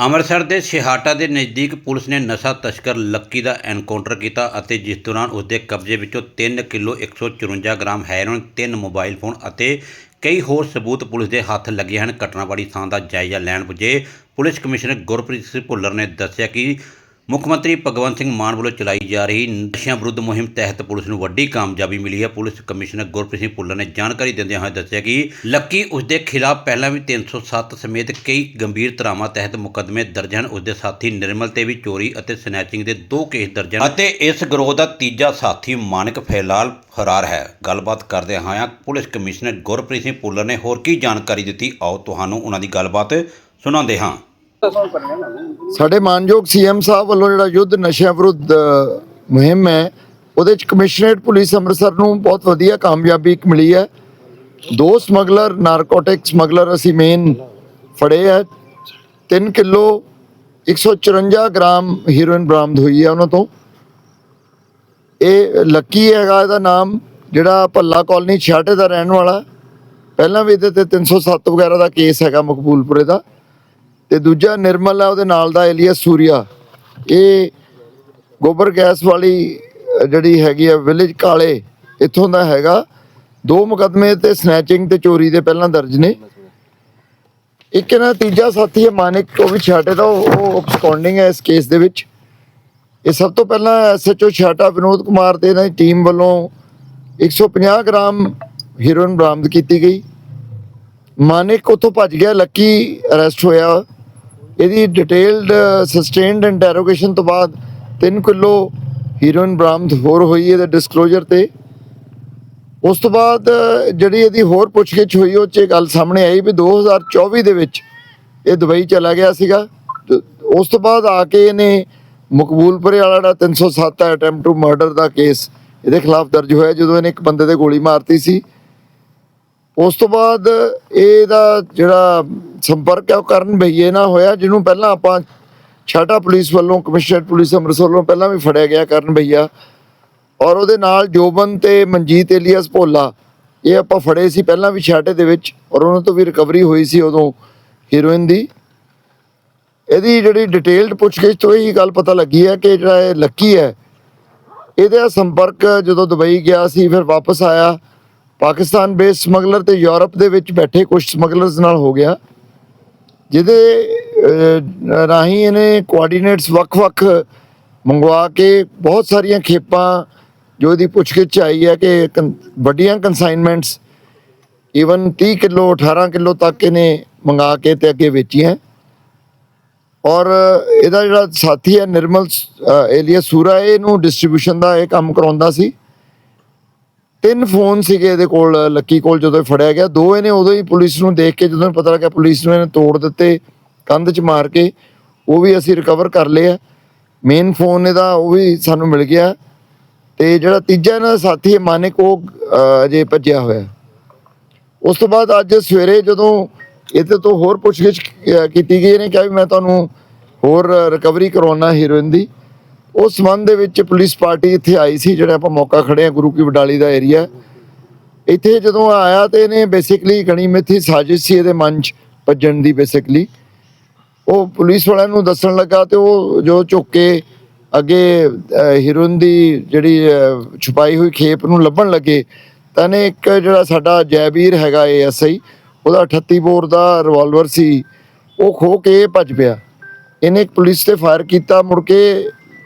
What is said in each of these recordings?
ਅੰਮ੍ਰਿਤਸਰ ਦੇ ਸਿਹਾਟਾ ਦੇ ਨਜ਼ਦੀਕ ਪੁਲਿਸ ਨੇ ਨਸ਼ਾ ਤਸਕਰ ਲੱਕੀ ਦਾ ਐਨਕਾਊਂਟਰ ਕੀਤਾ ਅਤੇ ਜਿਸ ਦੌਰਾਨ ਉਸ ਦੇ ਕਬਜ਼ੇ ਵਿੱਚੋਂ 3 kilo 154 gram heroin 3 mobile phone ਅਤੇ ਕਈ ਹੋਰ ਸਬੂਤ ਪੁਲਿਸ ਦੇ ਹੱਥ ਲੱਗੇ ਹਨ। ਘਟਨਾ ਵਾਲੀ ਥਾਂ ਦਾ ਜਾਇਜ਼ਾ ਲੈਣ ਪੁੱਜੇ ਪੁਲਿਸ ਕਮਿਸ਼ਨਰ ਗੁਰਪ੍ਰੀਤ ਸਿੰਘ ਭੁੱਲਰ ਨੇ ਦੱਸਿਆ ਕਿ ਮੁੱਖ ਮੰਤਰੀ ਭਗਵੰਤ ਸਿੰਘ ਮਾਨ ਵੱਲੋਂ ਚਲਾਈ ਜਾ ਰਹੀ ਨਸ਼ਿਆਂ ਵਿਰੁੱਧ ਮੁਹਿੰਮ ਤਹਿਤ ਪੁਲਿਸ ਨੂੰ ਵੱਡੀ ਕਾਮਯਾਬੀ ਮਿਲੀ ਹੈ। ਪੁਲਿਸ ਕਮਿਸ਼ਨਰ ਗੁਰਪ੍ਰੀਤ ਸਿੰਘ ਭੁੱਲਰ ਨੇ ਜਾਣਕਾਰੀ ਦਿੰਦਿਆਂ ਹੋਏ ਦੱਸਿਆ ਕਿ ਲੱਕੀ ਉਸ ਦੇ ਖਿਲਾਫ ਪਹਿਲਾਂ ਵੀ 307 ਸਮੇਤ ਕਈ ਗੰਭੀਰ ਧਾਰਾਵਾਂ ਤਹਿਤ ਮੁਕੱਦਮੇ ਦਰਜ ਹਨ। ਉਸ ਦੇ ਸਾਥੀ ਨਿਰਮਲ ਤੇ ਵੀ ਚੋਰੀ ਅਤੇ ਸਨੈਚਿੰਗ ਦੇ ਦੋ ਕੇਸ ਦਰਜ ਹਨ ਅਤੇ ਇਸ ਗਰੋਹ ਦਾ ਤੀਜਾ ਸਾਥੀ ਮਾਨਕ ਫਿਲਹਾਲ ਫਰਾਰ ਹੈ। ਗੱਲਬਾਤ ਕਰਦੇ ਹੋਇਆਂ ਪੁਲਿਸ ਕਮਿਸ਼ਨਰ ਗੁਰਪ੍ਰੀਤ ਸਿੰਘ ਭੁੱਲਰ ਨੇ ਹੋਰ ਕੀ ਜਾਣਕਾਰੀ ਦਿੱਤੀ? ਆਓ ਤੁਹਾਨੂੰ ਉਹਨਾਂ ਦੀ ਗੱਲਬਾਤ ਸੁਣਾਉਂਦੇ ਹਾਂ। ਸਾਡੇ ਮਾਨਯੋਗ ਸੀਐਮ ਸਾਹਿਬ ਵੱਲੋਂ ਜਿਹੜਾ ਯੁੱਧ ਨਸ਼ਿਆਂ ਵਿਰੁੱਧ ਮੁਹਿੰਮ ਹੈ, ਉਹਦੇ ਚ ਕਮਿਸ਼ਨਰੇਟ ਪੁਲਿਸ ਅੰਮ੍ਰਿਤਸਰ ਨੂੰ ਬਹੁਤ ਵਧੀਆ ਕਾਮਯਾਬੀ ਇੱਕ ਮਿਲੀ ਹੈ। ਦੋ ਸਮਗਲਰ, ਨਾਰਕੋਟਿਕ ਸਮਗਲਰ ਅਸੀਂ ਮੇਨ ਫੜੇ ਹੈ। 3 ਕਿਲੋ 154 ਗ੍ਰਾਮ ਹੀਰੋਇਨ ਬਰਾਮਦ ਹੋਈ ਹੈ ਉਹਨਾਂ ਤੋਂ। ਇਹ ਲੱਕੀ ਹੈਗਾ ਇਹਦਾ ਨਾਮ, ਜਿਹੜਾ ਭੱਲਾ ਕਾਲਨੀ ਛਾਟੇ ਦਾ ਰਹਿਣ ਵਾਲਾ। ਪਹਿਲਾਂ ਵੀ ਇਹਦੇ ਤੇ 307 ਵਗੈਰਾ ਦਾ ਕੇਸ ਹੈਗਾ ਮਕਬੂਲਪੁਰੇ ਦਾ। ਤੇ ਦੂਜਾ ਨਿਰਮਲ ਹੈ ਉਹਦੇ ਨਾਲ ਦਾ ਏਲੀਅਸ ਸੂਰਿਆ। ਇਹ ਗੋਬਰ ਗੈਸ ਵਾਲੀ ਜਿਹੜੀ ਹੈਗੀ ਆ ਵਿਲੇਜ ਕਾਲੇ, ਇੱਥੋਂ ਦਾ ਹੈਗਾ। ਦੋ ਮੁਕਦਮੇ ਤੇ ਸਨੈਚਿੰਗ ਤੇ ਚੋਰੀ ਦੇ ਪਹਿਲਾਂ ਦਰਜ ਨੇ। ਇੱਕ ਇਹਨਾਂ ਦਾ ਤੀਜਾ ਸਾਥੀ ਹੈ, ਮਾਨਿਕ, ਉਹ ਵੀ ਛਾਟੇ ਦਾ, ਉਹ ਅਬਸਕੌਂਡਿੰਗ ਹੈ ਇਸ ਕੇਸ ਦੇ ਵਿੱਚ। ਇਹ ਸਭ ਤੋਂ ਪਹਿਲਾਂ ਐਸਐਚਓ ਛਾਟਾ ਵਿਨੋਦ ਕੁਮਾਰ ਤੇ ਇਹਨਾਂ ਦੀ ਟੀਮ ਵੱਲੋਂ 150 ਗ੍ਰਾਮ ਹੀਰੋਇਨ ਬਰਾਮਦ ਕੀਤੀ ਗਈ। ਮਾਨਿਕ ਉੱਥੋਂ ਭੱਜ ਗਿਆ, ਲੱਕੀ ਅਰੈਸਟ ਹੋਇਆ। ਇਹਦੀ ਡਿਟੇਲਡ ਸਸਟੇਨਡ ਇੰਟਰੋਗੇਸ਼ਨ ਤੋਂ ਬਾਅਦ 3 ਕਿਲੋ ਹੀਰੋਇਨ ਬਰਾਮਦ ਹੋਰ ਹੋਈ ਇਹਦੇ ਡਿਸਕਲੋਜ਼ਰ ਤੇ। ਉਸ ਤੋਂ ਬਾਅਦ, ਜਿਹੜੀ ਇਹਦੀ ਹੋਰ ਪੁੱਛਗਿੱਛ ਹੋਈ, ਉਹ 'ਚ ਇਹ ਗੱਲ ਸਾਹਮਣੇ ਆਈ ਵੀ 2024 ਦੇ ਵਿੱਚ ਇਹ ਦੁਬਈ ਚਲਾ ਗਿਆ ਸੀਗਾ। ਤੇ ਉਸ ਤੋਂ ਬਾਅਦ ਆ ਕੇ ਇਹਨੇ ਮਕਬੂਲਪੁਰੇ ਵਾਲਾ ਜਿਹੜਾ 307 ਹੈ ਅਟੈਂਪਟ ਟੂ ਮਰਡਰ ਦਾ ਕੇਸ ਇਹਦੇ ਖਿਲਾਫ ਦਰਜ ਹੋਇਆ ਜਦੋਂ ਇਹਨੇ ਇੱਕ ਬੰਦੇ ਤੇ ਗੋਲੀ ਮਾਰਤੀ ਸੀ। ਉਸ ਤੋਂ ਬਾਅਦ ਇਹਦਾ ਜਿਹੜਾ ਸੰਪਰਕ ਹੈ ਉਹ ਕਰਨ ਭਈਏ ਨਾਲ ਹੋਇਆ, ਜਿਹਨੂੰ ਪਹਿਲਾਂ ਆਪਾਂ ਛਾਟਾ ਪੁਲਿਸ ਵੱਲੋਂ, ਕਮਿਸ਼ਨਰ ਪੁਲਿਸ ਅੰਮ੍ਰਿਤਸਰ ਵੱਲੋਂ ਪਹਿਲਾਂ ਵੀ ਫੜਿਆ ਗਿਆ ਕਰਨ ਭਈਆ ਔਰ ਉਹਦੇ ਨਾਲ ਜੋਬਨ ਤੇ ਮਨਜੀਤ ਏਲੀਅਸ ਭੋਲਾ, ਇਹ ਆਪਾਂ ਫੜੇ ਸੀ ਪਹਿਲਾਂ ਵੀ ਛਾਟੇ ਦੇ ਵਿੱਚ, ਔਰ ਉਹਨਾਂ ਤੋਂ ਵੀ ਰਿਕਵਰੀ ਹੋਈ ਸੀ ਉਦੋਂ ਹੀਰੋਇਨ ਦੀ। ਇਹਦੀ ਜਿਹੜੀ ਡਿਟੇਲਡ ਪੁੱਛਗਿੱਛ ਤੋਂ ਇਹ ਗੱਲ ਪਤਾ ਲੱਗੀ ਹੈ ਕਿ ਜਿਹੜਾ ਇਹ ਲੱਕੀ ਹੈ, ਇਹਦਾ ਸੰਪਰਕ ਜਦੋਂ ਦੁਬਈ ਗਿਆ ਸੀ, ਫਿਰ ਵਾਪਸ ਆਇਆ। ਪਾਕਿਸਤਾਨ ਬੇਸ ਸਮਗਲਰ ਤੇ ਯੂਰਪ ਦੇ ਵਿੱਚ ਬੈਠੇ ਕੁਝ ਸਮਗਲਰਸ ਨਾਲ ਹੋ ਗਿਆ। ਜਿਹਦੇ ਰਾਹੀਂ ਇਹਨੇ ਕੋਆਰਡੀਨੇਟਸ ਵੱਖ-ਵੱਖ ਮੰਗਵਾ ਕੇ ਬਹੁਤ ਸਾਰੀਆਂ ਖੇਪਾਂ ਜੋ ਇਹਦੀ ਪੁੱਛਗਿੱਛ ਆਈ ਹੈ ਕਿ ਕਨ- ਵੱਡੀਆਂ ਕਨਸਾਈਨਮੈਂਟਸ ਈਵਨ 30 ਕਿਲੋ 18 ਕਿਲੋ ਤੱਕ ਇਹਨੇ ਮੰਗਾ ਕੇ ਤੇ ਅੱਗੇ ਵੇਚੀਆਂ। ਔਰ ਇਹਦਾ ਜਿਹੜਾ ਸਾਥੀ ਹੈ ਨਿਰਮਲ ਏਲੀਆ ਸੂਰਾ ਇਹਨੂੰ ਡਿਸਟ੍ਰੀਬਿਊਸ਼ਨ ਦਾ ਇਹ ਕੰਮ ਕਰਾਉਂਦਾ ਸੀ। ਤਿੰਨ ਫੋਨ ਸੀਗੇ ਇਹਦੇ ਕੋਲ, ਲੱਕੀ ਕੋਲ ਜਦੋਂ ਇਹ ਫੜਿਆ ਗਿਆ। ਦੋ ਇਹਨੇ ਉਦੋਂ ਹੀ ਪੁਲਿਸ ਨੂੰ ਦੇਖ ਕੇ, ਜਦੋਂ ਪਤਾ ਲੱਗਾ ਪੁਲਿਸ ਨੂੰ ਇਹਨੇ ਤੋੜ ਦਿੱਤੇ, ਕੰਧ 'ਚ ਮਾਰ ਕੇ, ਉਹ ਵੀ ਅਸੀਂ ਰਿਕਵਰ ਕਰ ਲਿਆ ਮੇਨ ਫੋਨ ਇਹਦਾ, ਉਹ ਵੀ ਸਾਨੂੰ ਮਿਲ ਗਿਆ। ਤੇ ਜਿਹੜਾ ਤੀਜਾ ਇਹਨਾਂ ਦਾ ਸਾਥੀ ਹੈ, ਮਾਨਿਕ, ਉਹ ਅਜੇ ਭੱਜਿਆ ਹੋਇਆ। ਉਸ ਤੋਂ ਬਾਅਦ ਅੱਜ ਸਵੇਰੇ ਜਦੋਂ ਇਹਦੇ ਤੋਂ ਹੋਰ ਪੁੱਛਗਿੱਛ ਕੀਤੀ ਗਈ, ਇਹਨੇ ਕਿਹਾ ਵੀ ਮੈਂ ਤੁਹਾਨੂੰ ਹੋਰ ਰਿਕਵਰੀ ਕਰਵਾਉਣਾ ਹੀਰੋਇਨ ਦੀ। ਉਸ ਸੰਬੰਧ ਦੇ ਵਿੱਚ ਪੁਲਿਸ ਪਾਰਟੀ ਇੱਥੇ ਆਈ ਸੀ, ਜਿਹੜਾ ਆਪਾਂ ਮੌਕਾ ਖੜੇ ਆ ਗੁਰੂ ਕੀ ਵਡਾਲੀ ਦਾ ਏਰੀਆ ਇੱਥੇ ਜਦੋਂ ਆਇਆ ਤੇ ਇਹਨੇ ਬੇਸਿਕਲੀ ਗਣੀ ਮਿੱਥੀ ਸਾਜ਼ਿਸ਼ ਸੀ ਇਹਦੇ ਮਨ 'ਚ ਭੱਜਣ ਦੀ ਬੇਸਿਕਲੀ ਉਹ ਪੁਲਿਸ ਵਾਲਿਆਂ ਨੂੰ ਦੱਸਣ ਲੱਗਾ ਤੇ ਉਹ ਜੋ ਝੁੱਕ ਕੇ ਅੱਗੇ ਹੀਰੋਇਨ ਦੀ ਜਿਹੜੀ ਛੁਪਾਈ ਹੋਈ ਖੇਪ ਨੂੰ ਲੱਭਣ ਲੱਗੇ, ਤਾਂ ਇਹਨੇ ਇੱਕ ਜਿਹੜਾ ਸਾਡਾ ਜੈਬੀਰ ਹੈਗਾ ਏਐਸਆਈ ਉਹਦਾ 38 ਬੋਰ ਦਾ ਰਿਵਾਲਵਰ ਸੀ, ਉਹ ਖੋ ਕੇ ਭੱਜ ਪਿਆ। ਇਹਨੇ ਇੱਕ ਪੁਲਿਸ ਤੇ ਫਾਇਰ ਕੀਤਾ, ਮੁੜ ਕੇ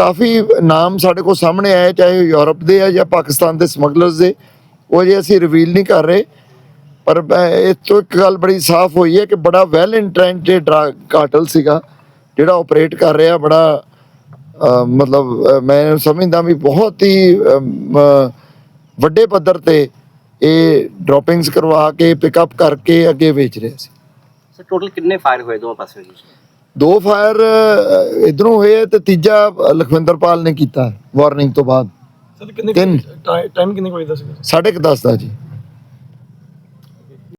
ਕਾਫੀ ਨਾਮ ਸਾਡੇ ਕੋਲ ਸਾਹਮਣੇ ਆਏ, ਚਾਹੇ ਯੂਰਪ ਦੇ ਆ ਜਾਂ ਪਾਕਿਸਤਾਨ ਦੇ ਸਮਗਲਰਸ ਦੇ, ਉਹ ਜੇ ਅਸੀਂ ਰਿਵੀਲ ਨਹੀਂ ਕਰ ਰਹੇ। ਪਰ ਮੈਂ ਤੋਂ ਇੱਕ ਗੱਲ ਬੜੀ ਸਾਫ਼ ਹੋਈ ਹੈ ਕਿ ਬੜਾ ਵੈਲ ਇੰਟ੍ਰੈਂਚਡ ਡਰਗ ਕਾਰਟਲ ਸੀਗਾ, ਜਿਹੜਾ ਆਪਰੇਟ ਕਰ ਰਿਹਾ, ਬੜਾ ਮਤਲਬ ਮੈਂ ਸਮਝਦਾ ਵੀ ਬਹੁਤ ਹੀ ਵੱਡੇ ਪੱਧਰ ਤੇ ਇਹ ਡ੍ਰੌਪਿੰਗਸ ਕਰਵਾ ਕੇ ਪਿਕਅਪ ਕਰਕੇ ਅੱਗੇ ਵੇਚ ਰਿਹਾ ਸੀ। ਸਰ ਟੋਟਲ ਕਿੰਨੇ ਫਾਇਰ ਹੋਏ ਦੋਵਾਂ ਪਾਸੇ ਜੀ? ਦੋ ਫਾਇਰ ਇਧਰੋਂ ਹੋਏ ਤੇ ਤੀਜਾ ਲਖਵਿੰਦਰਪਾਲ ਨੇ ਕੀਤਾ ਵਾਰਨਿੰਗ ਤੋਂ ਬਾਅਦ। ਸਰ ਕਿੰਨੇ। ਟਾਈਮ ਕਿੰਨੇ ਕੋਈ ਦਸ ਦਾ ਜੀ।